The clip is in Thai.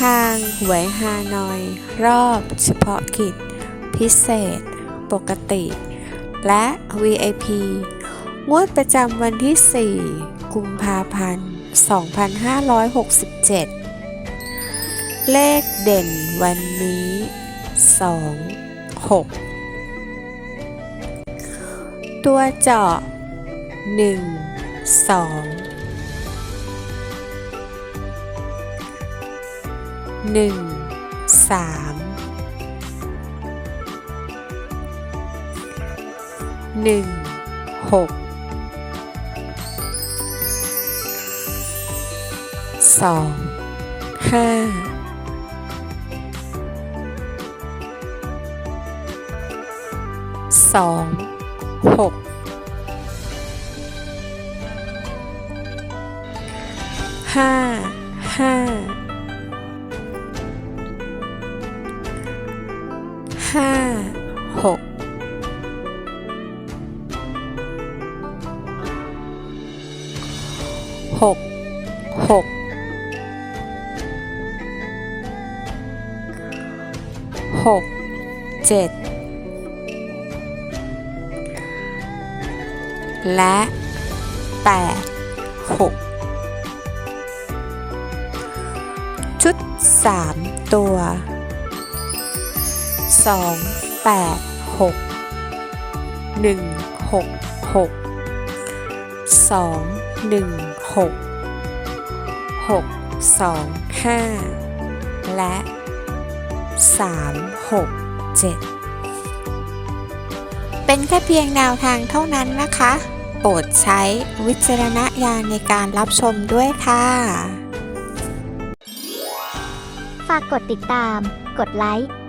ทางหวยฮานอย รอบเฉพาะกิจ พิเศษ ปกติ และ VIP งวดประจำวันที่ 4 กุมภาพันธ์ 2567 เลขเด่นวันนี้ 2 6 ตัวเจาะ 1 2 หนึ่งสามหนึ่งหกสองห้าสองหกห้า ห้าหกหกหกหกเจ็ดและแปดหกชุดสามตัว สองแปดหกหนึ่งหกหกสองหนึ่งหกหกสองห้าและสามหกเจ็ดเป็นแค่เพียงแนวทางเท่านั้นนะคะ โปรดใช้วิจารณญาณในการรับชมด้วยค่ะ ฝากกดติดตาม กดไลค์